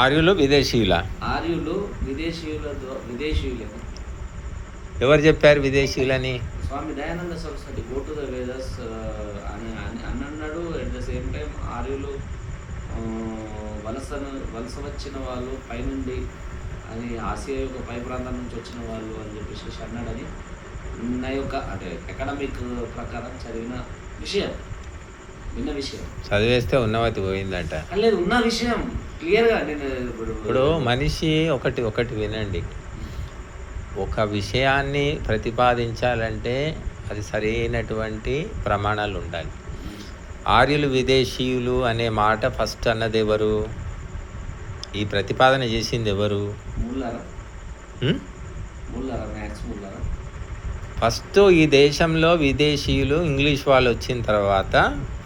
ఆర్యులు విదేశీయుల? ఆర్యులు విదేశీయుల విదేశీయులే. ఎవరు చెప్పారు విదేశీయులని? Swami Dayananda Saraswati go to the Vedas అని అని అని అన్నాడు. అట్ ద సేమ్ టైం ఆర్యులు వలస వలస వచ్చిన వాళ్ళు పైనుండి అని ఆసియా యొక్క పై ప్రాంతం నుంచి వచ్చిన వాళ్ళు అని చెప్పేసి అన్నాడని. నా యొక్క అంటే అకాడమిక్ ప్రకారం చదివిన విషయం. విన్న విషయం. చదివేస్తే ఉన్నవతి పోయిందంట. లేదు ఉన్న విషయం. క్లియర్గా నేను ఇప్పుడు ఇప్పుడు మనిషి ఒకటి ఒకటి వినండి. ఒక విషయాన్ని ప్రతిపాదించాలంటే అది సరైనటువంటి ప్రమాణాలు ఉండాలి ఆర్యులు విదేశీయులు అనే మాట ఫస్ట్ అన్నది ఎవరు? ఈ ప్రతిపాదన చేసింది ఎవరు? ఫస్ట్ ఈ దేశంలో విదేశీయులు ఇంగ్లీష్ వాళ్ళు వచ్చిన తర్వాత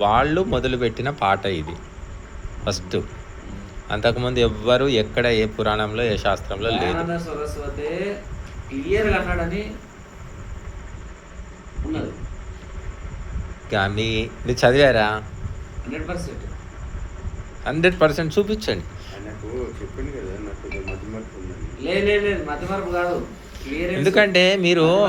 వాళ్ళు మొదలుపెట్టిన పాట ఇది. ఫస్ట్. అంతకుముందు ఎవ్వరు ఎక్కడ ఏ పురాణంలో ఏ శాస్త్రంలో లేదు. మీ మీరు చదివారా? Hundred percent. చూపించండి. కదా లేదు లేదు ఎందుకంటే మీరు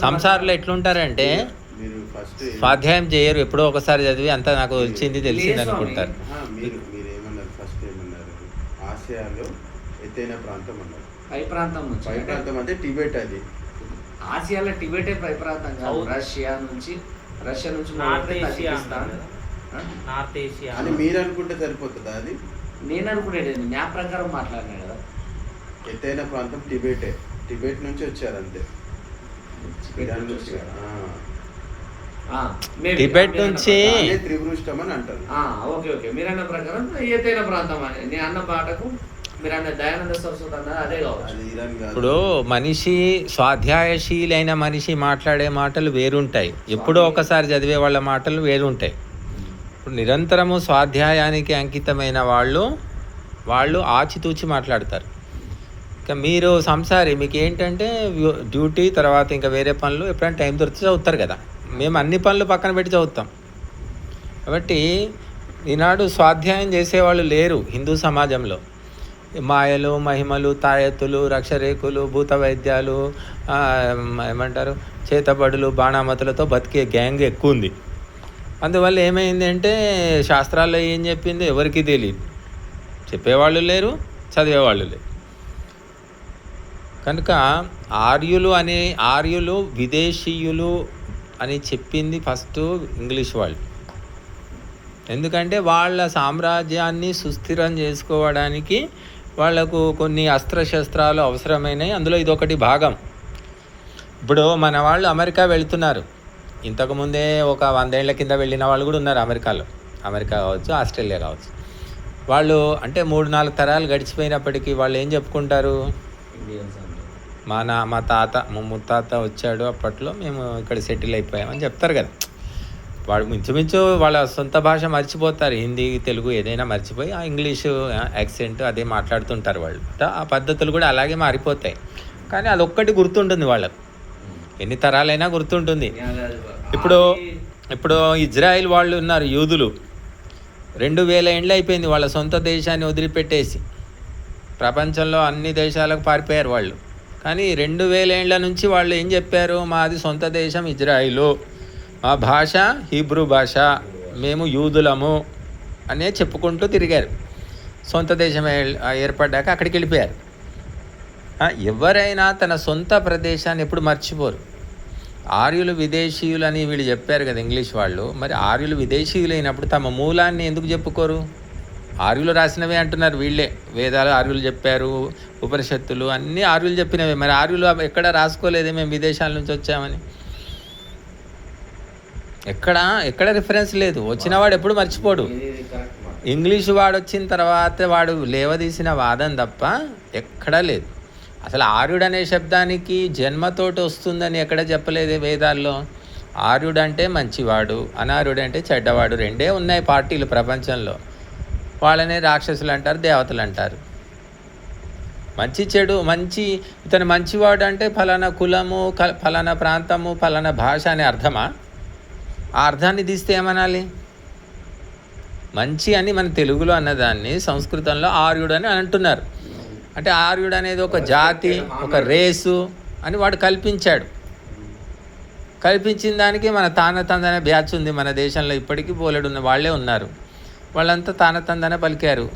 సంసారంలో ఎట్లుంటారంటే మీరు ఫస్ట్ స్వాధ్యాయం చేయరు ఎప్పుడో ఒకసారి చదివి అంతా నాకు వచ్చింది తెలిసింది. అనుకుంటారు. మీరు మీరు ఏమన్నారు? ఫస్ట్ ఏమన్నారు? ఆసియాలో ఎత్తైన ప్రాంతం అన్నారు. పై ప్రాంతం పై ప్రాంతం అంటే టిబెట్ అది. ఆసియాలో టిబెటే పై ప్రాంతం కాదు. రష్యా నుంచి రష్యా నుంచి నార్త్ ఏషియా అని మీరు అనుకుంటే సరిపోతుందా అది? నేను అనుకునేది మ్యాప్ ప్రకారం మాట్లాడినా కదా. ఎత్తైన ప్రాంతం టిబెటే. టిబెట్ నుంచి వచ్చారు? అంతే. టిబెట్ నుంచి త్రిభుష్టం అని అంటారు. ఆ, ఓకే ఓకే. మీరన్న ప్రకారం ప్రాంతం అని. నేను అన్న పాటకు ఇప్పుడు మనిషి స్వాధ్యాయశీలైన మనిషి మాట్లాడే మాటలు వేరుంటాయి. ఎప్పుడో ఒకసారి చదివే వాళ్ళ మాటలు వేరుంటాయి. ఇప్పుడు నిరంతరము స్వాధ్యాయానికి అంకితమైన వాళ్ళు వాళ్ళు ఆచితూచి మాట్లాడతారు. ఇంకా మీరు సంసారి మీకు ఏంటంటే డ్యూటీ తర్వాత ఇంకా వేరే పనులు ఎప్పుడైనా టైం దొరికితే చదువుతారు కదా. మేము అన్ని పనులు పక్కన పెట్టి చదువుతాం. కాబట్టి ఈనాడు స్వాధ్యాయం చేసేవాళ్ళు లేరు హిందూ సమాజంలో. మాయలు మహిమలు తాయెత్తులు రక్షరేకులు భూత వైద్యాలు ఏమంటారు చేతబడులు బాణామతులతో బతికే గ్యాంగ్ ఎక్కువ ఉంది. అందువల్ల ఏమైంది అంటే శాస్త్రాల్లో ఏం చెప్పిందో ఎవరికీ తెలియదు చెప్పేవాళ్ళు లేరు చదివేవాళ్ళు లేరు. కనుక ఆర్యులు అనే ఆర్యులు విదేశీయులు అని చెప్పింది ఫస్ట్ ఇంగ్లీష్ వాళ్ళు. ఎందుకంటే వాళ్ళ సామ్రాజ్యాన్ని సుస్థిరం చేసుకోవడానికి వాళ్ళకు కొన్ని అస్త్రశస్త్రాలు అవసరమైనవి అందులో ఇదొకటి భాగం. ఇప్పుడు మన వాళ్ళు అమెరికా వెళ్తున్నారు. ఇంతకుముందే ఒక వందేళ్ళ కింద వెళ్ళిన వాళ్ళు కూడా ఉన్నారు అమెరికాలో. అమెరికా కావచ్చు ఆస్ట్రేలియా కావచ్చు. వాళ్ళు అంటే మూడు నాలుగు తరాలు గడిచిపోయినప్పటికీ వాళ్ళు ఏం చెప్పుకుంటారు? ఇండియన్స్ మా నా మా తాత మా ముత్తాత వచ్చాడు అప్పట్లో మేము ఇక్కడ సెటిల్ అయిపోయామని చెప్తారు కదా. వాడు మించుమించు వాళ్ళ సొంత భాష మర్చిపోతారు. హిందీ తెలుగు ఏదైనా మర్చిపోయి ఆ ఇంగ్లీషు యాక్సెంట్ అదే మాట్లాడుతుంటారు వాళ్ళు. ఆ పద్ధతులు కూడా అలాగే మారిపోతాయి. కానీ అదొక్కటి గుర్తుంటుంది వాళ్ళకు. ఎన్ని తరాలైనా గుర్తుంటుంది. ఇప్పుడు ఇప్పుడు ఇజ్రాయిల్ వాళ్ళు ఉన్నారు యూదులు. రెండు వేల ఏండ్లు అయిపోయింది. వాళ్ళ సొంత దేశాన్ని వదిలిపెట్టేసి. ప్రపంచంలో అన్ని దేశాలకు పారిపోయారు వాళ్ళు. కానీ రెండు వేలేండ్ల నుంచి వాళ్ళు ఏం చెప్పారు? మాది సొంత దేశం ఇజ్రాయిలు. మా భాష హీబ్రూ భాష. మేము యూదులము అనే చెప్పుకుంటూ తిరిగారు. సొంత దేశం ఏర్పడ్డాక అక్కడికి వెళ్ళిపోయారు. ఎవరైనా తన సొంత ప్రదేశాన్ని ఎప్పుడు మర్చిపోరు. ఆర్యులు విదేశీయులు అని వీళ్ళు చెప్పారు కదా ఇంగ్లీష్ వాళ్ళు. మరి ఆర్యులు విదేశీయులు అయినప్పుడు తమ మూలాన్ని ఎందుకు చెప్పుకోరు? ఆర్యులు రాసినవే అంటున్నారు వీళ్ళే. వేదాలు ఆర్యులు చెప్పారు ఉపనిషత్తులు అన్నీ ఆర్యులు చెప్పినవే. మరి ఆర్యులు ఎక్కడ రాసుకోలేదే మేము విదేశాల నుంచి వచ్చామని. ఎక్కడ ఎక్కడ రిఫరెన్స్ లేదు. వచ్చినవాడు ఎప్పుడు మర్చిపోడు. ఇంగ్లీష్ వాడు వచ్చిన తర్వాత వాడు లేవదీసిన వాదం తప్ప ఎక్కడా లేదు. అసలు ఆర్యుడు అనే శబ్దానికి జన్మతోటి వస్తుందని ఎక్కడ చెప్పలేదే వేదాల్లో. ఆర్యుడు అంటే మంచివాడు అనార్యుడు అంటే చెడ్డవాడు రెండే ఉన్నాయి పార్టీలు ప్రపంచంలో. వాళ్ళనే రాక్షసులు అంటారు దేవతలు అంటారు మంచి చెడు మంచి ఇతను మంచివాడు అంటే ఫలానా కులము క- ఫలానా ప్రాంతము ఫలానా భాష అనే అర్థమా? ఆ అర్థాన్ని తీస్తే ఏమనాలి? మంచి అని మన తెలుగులో అన్నదాన్ని సంస్కృతంలో ఆర్యుడు అని అంటున్నారు. అంటే ఆర్యుడు అనేది ఒక జాతి ఒక రేసు అని వాడు కల్పించాడు. కల్పించిన దానికి మన తానతందనే బ్యాచ్ ఉంది మన దేశంలో ఇప్పటికీ బోలెడున్న వాళ్ళే ఉన్నారు. వాళ్ళంతా తానతందనే పలికారు.